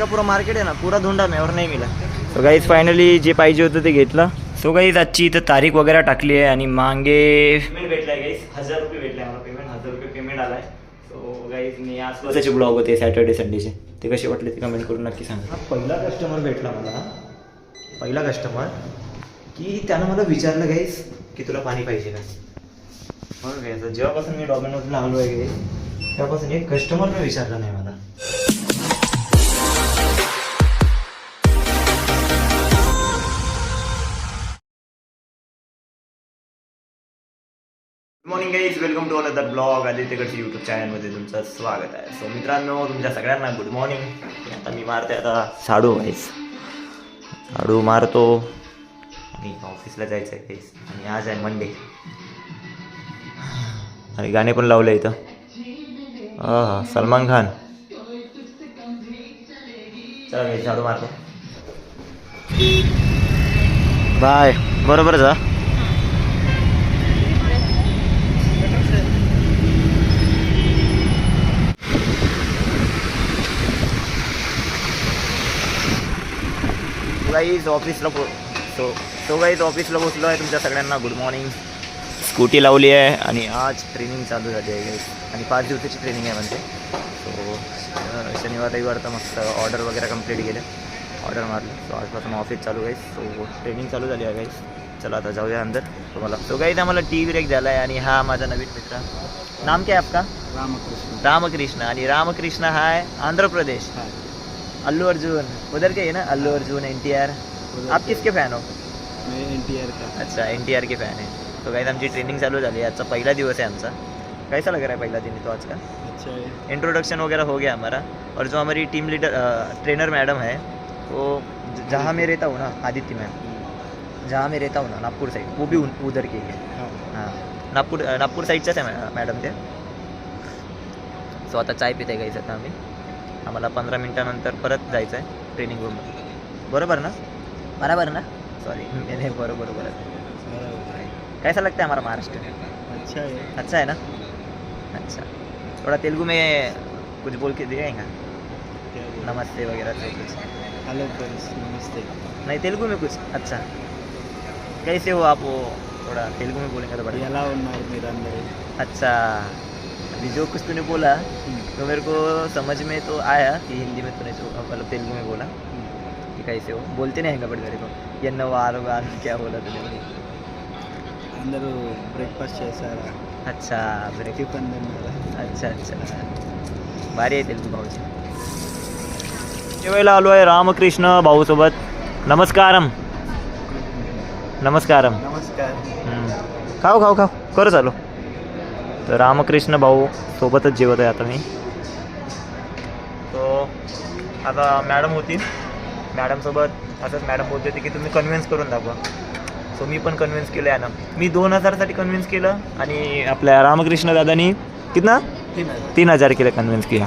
का पुरा मार्केट आहे ना पुरा धुंडा मी और नाही मिला सो गाईज फायनली जे पाहिजे होतं ते घेतलं. सो गाईज आजची इथं तारीख वगैरे टाकली आहे आणि मागे पेमेंट भेटलाय गाईज हजार रुपये भेटलाय मला पेमेंट हजार रुपये पेमेंट आलाय. सो गाईज मी आजपासूनचे ब्लॉग होते सॅटर्डे संडेचे ते कसे वाटले ते कमेंट करून नक्की सांगा. पहिला कस्टमर भेटला मला. पहिला कस्टमर की त्यानं मला विचारलं गाईज की तुला पाणी पाहिजे का? जेव्हापासून मी डॉमिनोजला आलो आहे तेव्हापासून एक कस्टमरनं विचारलं नाही morning guys welcome to another blog आदित्यकडचे YouTube चॅनलमध्ये तुमचं स्वागत आहे. सो मित्रांनो तुमच्या सगळ्यांना गुड मॉर्निंग आता मी मारते आता साडू गाईस साडू मारतो. आणि ऑफिसला जायचं आहे गाईस आणि आज आहे मंडे आणि गाणे पण लावले इथं. सलमान खान. चला गाईस झाडू मारतो. बाय. बरोबर जा. गाईज ऑफिसला पो सो सो गाईज ऑफिसला पोचलो आहे तुमच्या सगळ्यांना. गुड मॉर्निंग स्कूटी लावली आहे आणि आज ट्रेनिंग चालू झाली आहे गाईज आणि पाच दिवसाची ट्रेनिंग आहे म्हणते सो शनिवार रविवार तर मस्त ऑर्डर वगैरे कंप्लीट केले. ऑर्डर मारले. सो आजपासून ऑफिस चालू आहे सो ट्रेनिंग चालू झाली आहे गाईज चला आता जाऊया अंदर. तुम्हाला सो गाईज आम्हाला टी ब्रेक झाला आहे आणि हा माझा नवीन मित्र. नाम क्या आपका? रामकृष्ण. रामकृष्ण. आणि रामकृष्ण हा आहे आंध्र प्रदेश. अल्लू अर्जुन। उधर के है ना Allu Arjun N T R आप किसके फॅन हो? मैं एन टी आर का। अच्छा एन टी आर के फॅन है। तो काही आमची ट्रेनिंग चालू झाली आहे. आजचा पहिला दिवस आहे आमचा. कैसा लग रहा है पहला दिन तो आज का अच्छा है इंट्रोडक्शन वगैरह हो गया हमारा. और जो हमारी टीम लीडर ट्रेनर मैडम है वो जहाँ मैं रहता हूँ ना आदित्य मैम। जहाँ मैं रहता हूँ ना नागपुर साइड वो भी उधर के ही है। हाँ। हाँ। नागपूर नागपूर साईडच्याच आहे मॅ- मॅडम ते सो आता चाय पिते गाईच आता आम्ही आम्हाला पंधरा मिनटानंतर परत जायचं आहे ट्रेनिंग रूममध्ये बरोबर ना बरोबर ना सॉरी नाही बरोबर बरोबर बराबर। कैसा लगता है हमारा महाराष्ट्र अच्छा है अच्छा है ना अच्छा थोड़ा तेलुगु में कुछ बोल के दिखाएगा क्या बोलूं? नमस्ते वगैरह से कुछ हेलो फ्रेंड्स नमस्ते नहीं तेलुगु में कुछ अच्छा कैसे हो आप वो थोड़ा तेलुगु में बोलेंगे तो बढ़िया ఎలా ఉన్నారు మీరందరూ अच्छा अभी जो कुछ तूने बोला तो मेरे को समझ में तो आया कि हिंदी में तूने जो मतलब तेलुगु में बोला कि कैसे हो बोलते नहीं हैं बड़े मेरे को ये नवार वार क्या बोला तूने मुझे అందరూ బ్రేక్ఫాస్ట్ చేశారా अच्छा ब्रेक టిఫిన్ తిన్నారా अच्छा अच्छा भारी आहे तेलुगू भाऊची जेवायला आलो आहे रामकृष्ण भाऊसोबत नमस्कारम नमस्कारम नमस्कार हम्म. खाऊ खाऊ खाऊ करू चालू तर रामकृष्ण भाऊ सोबतच जेवत आहे आता मी. तो आता मॅडम होती मॅडमसोबत असंच मॅडम बोलते होती की तुम्ही कन्व्हिन्स करून दाखवा. सो मी पण कन्व्हिन्स केलं आहे ना मी दोन हजारसाठी कन्व्हिन्स केलं आणि आपल्या रामकृष्ण दादानी कितना? तीन हजार. केलं कन्व्हिन्स केला.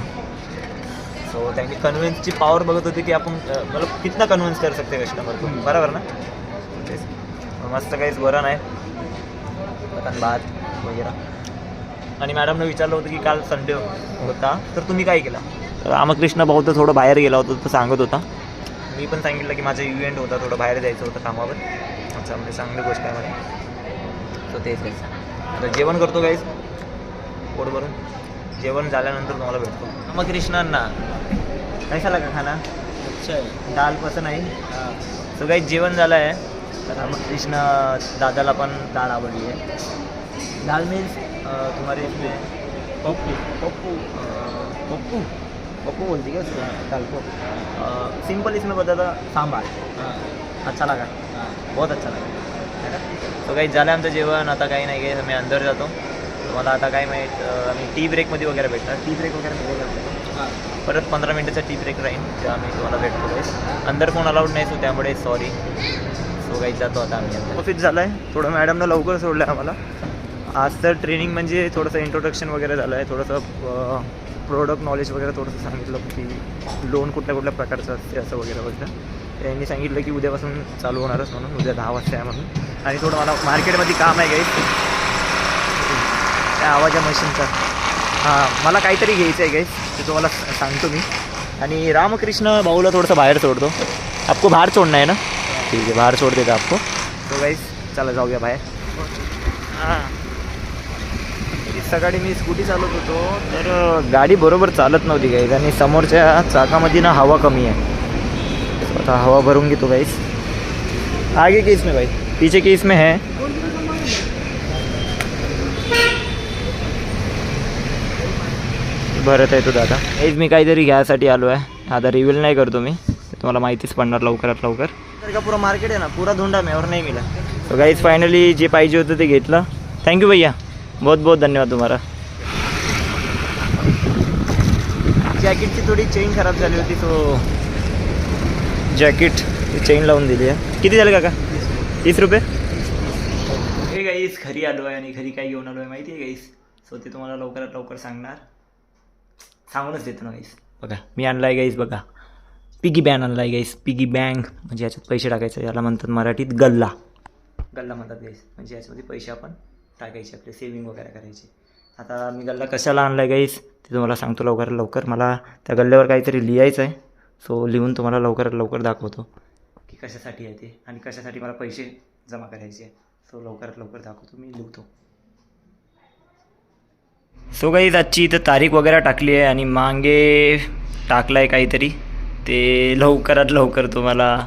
सो त्यांनी कन्व्हिन्सची पॉवर बघत होती की आपण मतलब कितना कन्व्हिन्स करू शकते कस्टमर. बरोबर ना. मस्त काहीच आहे वरण भात वगैरे. आणि मॅडमनं विचारलं होतं की काल संडे होता. तर तुम्ही काय केला? रामकृष्ण भाऊ तर थोडं बाहेर गेला होता तर सांगत होता. मी पण सांगितलं की माझा इव्हेंट होता थोडं बाहेर जायचं होतं कामावर. अच्छा म्हणजे चांगली गोष्ट आहे मला तो तेच तेच आता जेवण करतो काहीच पोट भरून जेवण झाल्यानंतर तुम्हाला भेटतो. रामकृष्णांना. कैसा लगा खाना? अच्छा. है दाल पसंत आहे. सो काही जेवण झालं आहे. तर रामकृष्ण दादाला पण डाळ आवडली आहे. दाल मीन्स तुम्हारे इसमें पप्पू पप्पू पप्पू पप्पू बोलती क्या उसको? दाल को सिंपल इसमें बता था सांबार। हाँ। अच्छा लगा। हाँ। बहुत अच्छा लगा। तो काही झालं आमचं जेवण आता काही नाही काही आम्ही अंदर जातो. तुम्हाला आता काय माहीत आम्ही टी ब्रेकमध्ये वगैरे भेटणार. टी ब्रेक वगैरे हाँ। परत पंधरा मिनिटाचा टी ब्रेक राहील तेव्हा आम्ही तुम्हाला भेटतो अंदर कोण अलाउड नाही सो त्यामुळे सॉरी सो काही जातो आता आम्ही ऑफिस झालं आहे थोडं मॅडमनं लवकर सोडलं आहे आम्हाला. आज तर ट्रेनिंग म्हणजे थोडंसं इंट्रोडक्शन वगैरे झालं आहे. थोडंसं प्रोडक्ट नॉलेज वगैरे थोडंसं सांगितलं की लोन कुठल्या कुठल्या प्रकारचं असते असं वगैरे वगैरे त्यांनी सांगितलं की उद्यापासून चालू होणारच म्हणून उद्या दहा वाजता आहे म्हणून. आणि थोडं मला मार्केटमध्ये काम आहे गाईस त्या आवाजा मशीनचा. हां मला काहीतरी घ्यायचं आहे गाईस ते तुम्हाला सांगतो मी. आणि रामकृष्ण भाऊला थोडंसं बाहेर सोडतो. आपको बाहेर सोडणं आहे ना? ठीक आहे बाहेर सोड देतो आपको. तो गाईस चला जाऊया बाहेर. हां. सकाळी मी स्कूटी चालवत होतो तर गाडी बरोबर चालत नव्हती गाईज आणि समोरच्या चाकामध्ये ना हवा कमी आहे. आता हवा भरून घेतो गाईस आगे के इसमें भाई. पीछे के इसमें है. भरत आहे तो दादा. हेच मी काहीतरी घ्यायसाठी आलो आहे. आता रिव्हील नाही करतो मी. तुम्हाला माहितीच पडणार लवकरात लवकर. तर का पुरा मार्केट आहे ना पुरा धुंडा मी और नाही मिला तो गाईज फायनली जे पाहिजे होतं ते घेतलं. थँक्यू भैया. बहुत बहुत धन्यवाद तुम्हाला जॅकेटची थोडी चेन खराब झाली होती तो जॅकेट चेन लावून दिली आहे. किती झाले काका? तीस रुपये. हे गाईस घरी आलो आहे आणि घरी काय घेऊन आलो आहे माहिती आहे गाईस सो ते तुम्हाला लवकरात लवकर सांगणार. सांगूनच देतो ना गाईस बघा मी आणला आहे गाईस बघा. पिगी बँक आणला आहे गाईस पिगी बँक म्हणजे याच्यात पैसे टाकायचे याला म्हणतात मराठीत गल्ला. गल्ला म्हणतात गाईस म्हणजे याच्यामध्ये पैसे आपण टाकायची आपली सेविंग वगैरे करायची. आता मी गल्ला कशाला आणला आहे गाईस ते तुम्हाला सांगतो लवकर लवकर. मला त्या गल्ल्यावर काहीतरी लिहायचं आहे सो लिहून तुम्हाला लवकरात लवकर दाखवतो. की कशासाठी आहे ते आणि कशासाठी मला पैसे जमा करायचे. सो लवकरात लवकर दाखवतो मी लिहितो. सो गाईज आजची इथं तारीख वगैरे टाकली आहे आणि मागे टाकलं आहे काहीतरी. ते लवकरात लवकर तुम्हाला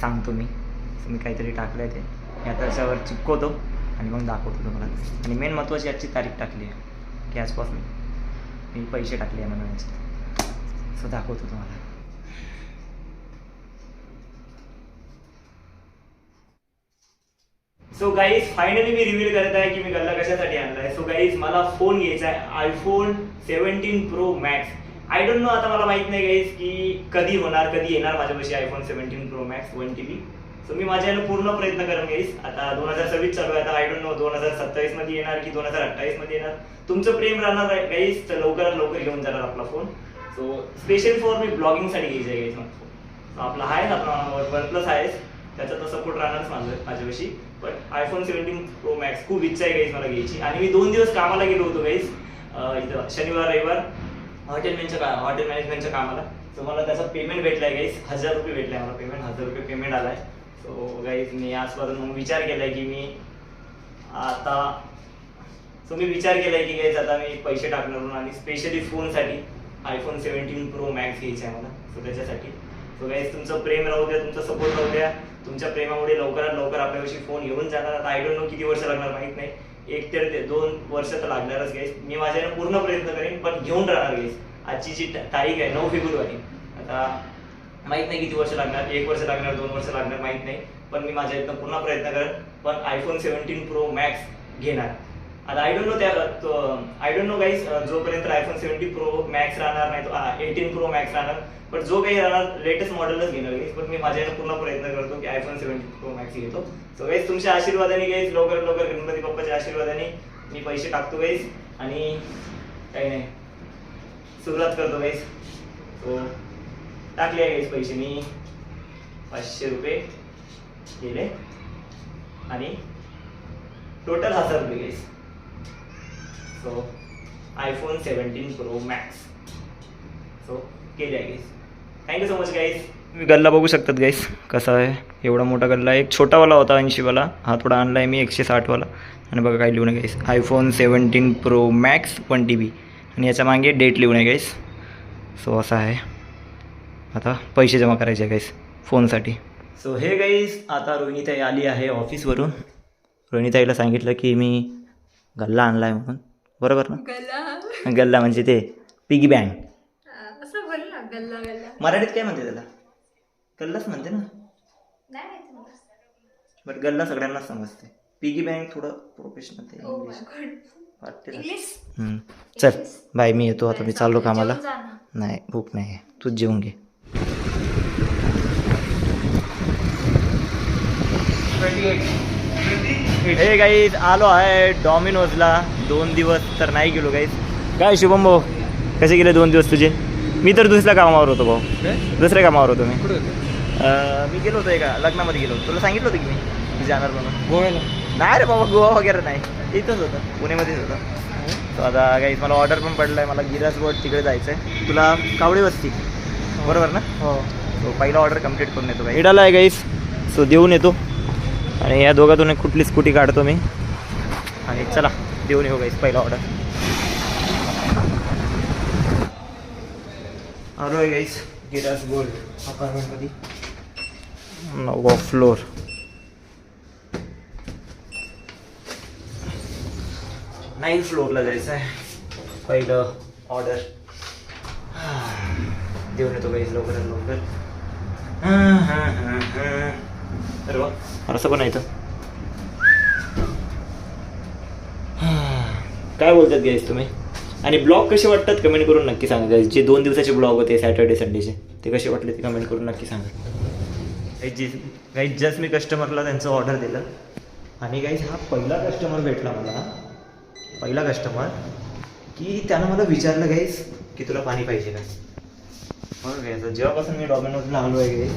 सांगतो मी. सो मी काहीतरी टाकलं आहे ते. मी आता त्याच्यावर चिपकवतो. आणि मग दाखवतो तुम्हाला. आणि मेन महत्त्वाची आजची तारीख टाकली आहे की आजपासून मी पैसे टाकले आहे म्हणून याच्यात सो दाखवतो तुम्हाला. सो गाईज फायनली मी रिव्हील करत आहे की मी गल्ला कशासाठी आणला आहे सो गाईज मला फोन घ्यायचा आहे. IPhone seventeen pro max I don't know आता मला माहीत नाही गाईज की कधी होणार कधी येणार माझ्यापाशी iPhone seventeen pro max one T B so मी माझ्या यानं पूर्ण प्रयत्न करेन गाईज आता दोन हजार सव्वीस चालू आहे. आता आय डोंट नो दोन हजार सत्तावीसमध्ये येणार की दोन हजार अठ्ठावीसमध्ये येणार. तुमचं प्रेम राहणार आहे. गाईस तर लवकरात लवकर घेऊन जाणार आपला फोन सो स्पेशल फॉर मी ब्लॉगिंगसाठी घ्यायचा आहे गाईस फोन So आपला आहेच आपला वन प्लस आहेच त्याचा तर सपोर्ट राहणारच माझं माझ्यापाशी. पण आयफोन सेव्हन्टीन प्रो मॅक्स खूप इच्छा आहे गाईस मला घ्यायची. आणि मी दोन दिवस कामाला गेलो होतो गाईस इथं शनिवार रविवार हॉटेल मॅनच्या का हॉटेल मॅनेजमेंटच्या कामाला. सो मला त्याचा पेमेंट भेटलं आहे गाईस हजार रुपये भेटलाय मला पेमेंट हजार रुपये पेमेंट आला आहे सो गाईज मी आजपासून मग विचार केलाय की मी आता सो मी विचार केलाय की गाईज आता मी पैसे टाकणार म्हणून आणि स्पेशली फोनसाठी आयफोन सेव्हन्टीन प्रो मॅक्स घ्यायचा आहे मला. सो त्याच्यासाठी. सो गाईज तुमचं प्रेम राहू द्या तुमचा सपोर्ट राहू द्या. तुमच्या प्रेमामुळे लवकरात लवकर आपल्यापाशी फोन येऊन जाणार. आता आय डोंट नो किती वर्ष लागणार माहीत नाही. एक तर ते दोन वर्ष तर लागणारच गाईज मी माझ्याने पूर्ण प्रयत्न करेन पण घेऊन राहणार गाईज आजची जी तारीख आहे नऊ फेब्रुवारी. आता माहीत नाही किती वर्ष लागणार एक वर्ष लागणार दोन वर्ष लागणार माहीत नाही. पण मी माझ्या एकदम पूर्ण प्रयत्न करेन. पण आयफोन सेव्हन्टीन प्रो मॅक्स घेणार. आता आय डोंट नो त्या आय डोंट नो गाईज जोपर्यंत आयफोन सेव्हन्टी प्रो मॅक्स राहणार नाही तो एटीन प्रो मॅक्स राहणार. पण जो काही राहणार लेटेस्ट मॉडेलच घेणार गाईज पण मी माझ्या पूर्ण प्रयत्न करतो की आयफोन सेव्हन्टी प्रो मॅक्स घेतो. सो गाईज तुमच्या आशीर्वादाने गाईज लवकर लवकर गणपती बाप्पाच्या आशीर्वादाने मी पैसे टाकतो गाईज आणि काही नाही. सुरुवात करतो गाईज सो टाकले आहे पैसे मी. पाचशे रुपये गेले. आणि टोटल हजार रुपये guys so iPhone seventeen pro max so केले आहे थँक्यू सो मच गाईज तुम्ही गल्ला बघू शकतात गाईस कसा आहे. एवढा मोठा गल्ला एक छोटावाला होता ऐंशीवाला. हा थोडा आणला आहे मी एकशे साठवाला. आणि बघा काय लिहून आहे guys iPhone seventeen pro max one T B आणि याच्या मागे डेट लिहून आहे गाईस सो असं आहे. आता पैसे जमा करायचे आहे गाईस फोनसाठी सो हे गाईस आता रोहिणीताई आली आहे ऑफिसवरून रोहिणीताईला सांगितलं की मी गल्ला आणला आहे म्हणून. बरोबर ना? गल्ला? गल्ला म्हणजे ते पिगी बँक असं बोल ना गल्ला गल्ला. मराठीत काय म्हणते त्याला? गल्लाच म्हणते ना. बट गल्ला सगळ्यांनाच समजते. पिगी बँक थोडं प्रोफेशनल ते इंग्लिश. वाटते. चल बाय मी येतो आता मी चाललो कामाला. नाही भूक नाही आहे तूच जेवून घे. हे गाईज आलो आहे डॉमिनोजला दोन दिवस तर नाही गेलो गाईज काय शुभम भाऊ? कसे गेले दोन दिवस तुझे? मी तर दुसऱ्या कामावर होतो भाऊ. दुसऱ्या कामावर होतो मी. मी गेलो होतो एका लग्नामध्ये गेलो होतो. तुला सांगितलं होतं की मी? जाणार म्हणून. गोव्याला. नाही रे बाबा गोवा वगैरे नाही. इथंच होतं. पुण्यामध्येच होतं. तो आता काही मला ऑर्डर पण पडला आहे मला गिरास बोर्ड तिकडे जायचं आहे तुला कावडी वस्ती. बरोबर ना? हो. पहिला ऑर्डर कंप्लीट करून येतो इडाला आहे गाईस सो देऊन येतो. आणि या दोघातून एक कुठली स्कूटी काढतो मी. आणि चला देऊन येऊ गाईस पहिला ऑर्डर आलो आहे गाईस गिरास गोल्ड अपार्टमेंटमध्ये नववा फ्लोर नाईन फ्लोअरला जायचं आहे. पहिलं ऑर्डर देऊन येतो गाईस लवकरात लवकर. अरे वा असं पण आहे इथं. काय बोलतात गाईस तुम्ही? आणि ब्लॉग कसे वाटतात कमेंट करून नक्की सांगा guys. जे दोन दिवसाचे ब्लॉग होते सॅटर्डे संडेचे ते कसे वाटले ते कमेंट करून नक्की सांगा. जी काही जस्ट मी कस्टमरला त्यांचं ऑर्डर दिलं. आणि काही हा पहिला कस्टमर भेटला मला. पहिला कस्टमर की त्यानं मला विचारलं गाईस की तुला पाणी पाहिजे का? घ्यायचं जेव्हापासून मी डॉमिनोजला आलो आहे गे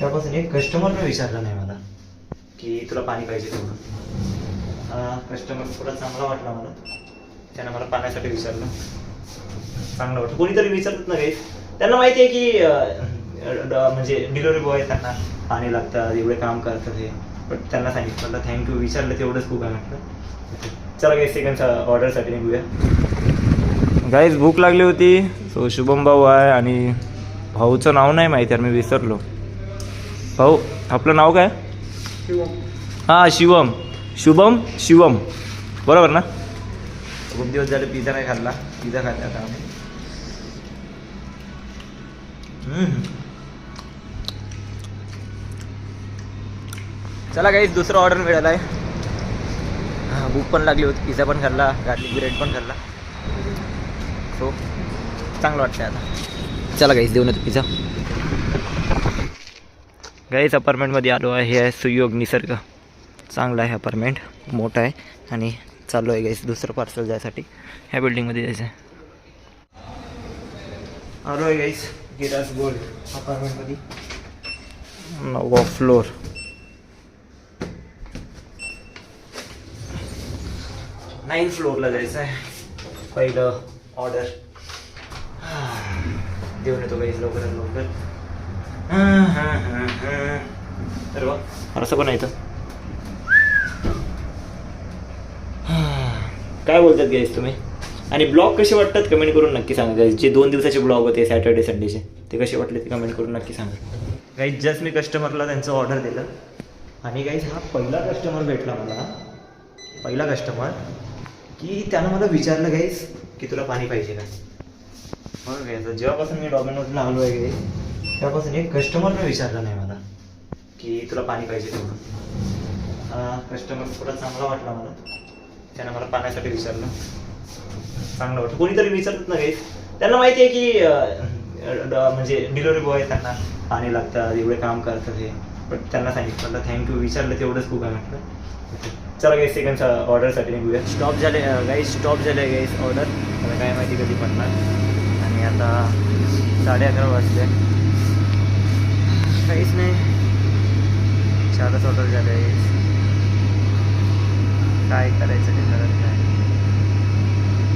तेव्हापासून एक कस्टमरनं विचारलं नाही मला की तुला पाणी पाहिजे तेवढं. कस्टमर थोडा चांगला वाटला मला. त्यानं मला पाण्यासाठी विचारलं. चांगलं वाटलं. कोणीतरी विचारत नाही त्यांना माहिती आहे की ड- म्हणजे डिलिव्हरी बॉय त्यांना. पाणी लागतात एवढे काम करतात हे. बट त्यांना सांगितलं थँक्यू विचारलं तेवढंच खूप आहे म्हटलं. चला काही सेकंडच्या ऑर्डरसाठी निघूया. गाईज भूक लागली होती. सो शुभम भाऊ आहे आणि भाऊचं नाव नाही माहिती आहे मी विसरलो. भाऊ आपलं नाव काय? हां शिवम. शुभम शिवम. बरोबर ना? खूप दिवस झाले पिझ्झा नाही खाल्ला. पिझ्झा खाल्ला आता आम्ही. चला काही दुसरा ऑर्डर मिळाला आहे हां भूक पण लागली होती. पिझ्झा पण खाल्ला. गार्लिक ब्रेड पण खाल्ला. सो चांगलं वाटतं आता. चला गाईस देऊन येतो पिझ्झा. गाईस अपार्टमेंटमध्ये आलो आहे. हे आहे सुयोग निसर्ग. चांगला आहे अपार्टमेंट मोठा आहे. आणि चालू आहे गाईस दुसरं पार्सल जायसाठी. ह्या बिल्डिंगमध्ये जायचं आहे. आलो आहे गाईस गिरास गोल्ड अपार्टमेंटमध्ये नववा फ्लोर नाईन फ्लोअरला जायचं आहे. पहिलं ऑर्डर देऊन येतो गाईस लवकरात लवकर. असं पण आहे काय बोलतात गाईस तुम्ही? आणि ब्लॉग कसे वाटतात कमेंट करून नक्की सांगा गाईज जे दोन दिवसाचे ब्लॉग होते सॅटर्डे संडेचे ते कसे वाटले ते कमेंट करून नक्की सांगा. गाईस जस्ट मी कस्टमरला त्यांचं ऑर्डर दिलं. आणि गाईस हा पहिला कस्टमर भेटला मला. पहिला कस्टमर की त्यानं मला विचारलं गाईस की तुला पाणी पाहिजे का? मग घ्यायचं जेव्हापासून मी डॉमिनोजला आलो आहे गाईज तेव्हापासून एक कस्टमरनं विचारलं नाही मला की तुला पाणी पाहिजे तेवढं. कस्टमर थोडा चांगला वाटला मला. त्यानं मला पाण्यासाठी विचारलं. चांगलं वाटलं. कोणीतरी विचारत नाही. त्यांना माहिती आहे की ड- म्हणजे डिलिव्हरी बॉय त्यांना. पाणी लागतात एवढे काम करतात हे. बट त्यांना सांगितलं थँक्यू विचारलं तेवढंच खूप आहे म्हटलं. चला काही सेकंडच्या ऑर्डरसाठी निघूया. स्टॉप झाले गाईस स्टॉप झाले गाईस ऑर्डर मला काय माहिती कधी पडणार. आणि आता साडे अकरा वाजले. नाही चारच ऑर्डर झाले गाईस काय करायचं ते करत नाही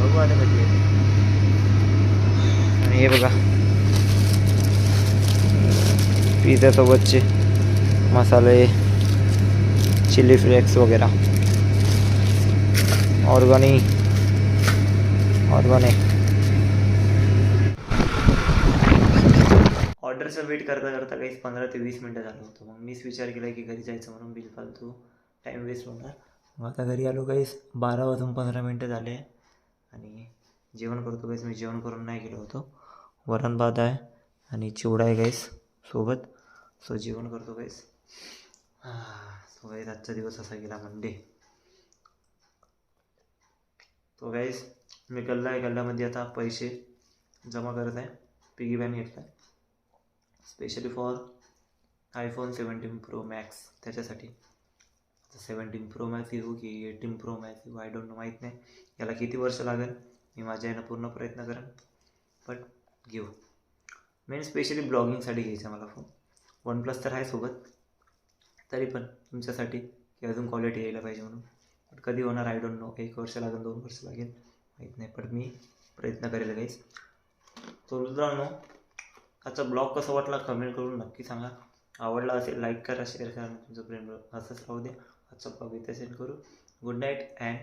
बघू आता कधी येते आणि हे। बघा पिझ्झासोबतचे मसाले चिली फ्लेक्स वगैरे ऑर्गॅनिक ऑर्गॅनिक ऑर्डरचं वेट करता करता काहीच पंधरा ते वीस मिनटं झालं होतं. मग मीच विचार केला की घरी जायचं म्हणून बिल फालतू टाईम वेस्ट होणार. मग आता घरी आलो काहीच बारा वाजून पंधरा मिनटं झाले आणि जेवण करतो काहीच मी जेवण करून नाही गेलो होतो. वरण भात आहे आणि चिवडा आहे काहीच सोबत. सो जेवण करतो काहीच सो काही आजचा दिवस असा गेला मंडे तो गाईस मी गल्ला आहे. गल्ल्यामध्ये आता पैसे जमा करत आहे. पिगी बँक घेतला आहे specially for iPhone seventeen pro max त्याच्यासाठी. सेवन्टीन प्रो मॅक्स येऊ की एटीन प्रो मॅक्स येऊ आय डोंट नो माहीत नाही. याला किती वर्ष लागेल? मी माझ्या यानं पूर्ण प्रयत्न करेन. बट घेऊ. मेन स्पेशली ब्लॉगिंगसाठी घ्यायचा मला फोन वन प्लस तर आहे सोबत. तरी पण तुमच्यासाठी की अजून क्वालिटी यायला पाहिजे म्हणून. बट कधी होणार आय डोंट नो एक वर्ष लागेल दोन वर्ष लागेल माहीत नाही. पण मी प्रयत्न करेल काहीच तो रुद्रांनो आजचा ब्लॉग कसा वाटला कमेंट करून नक्की सांगा. आवडला असेल लाईक करा शेअर करा. तुमचं प्रेम असंच राहू द्या आजचा ब्लॉग इथे सेंड करू. Good night and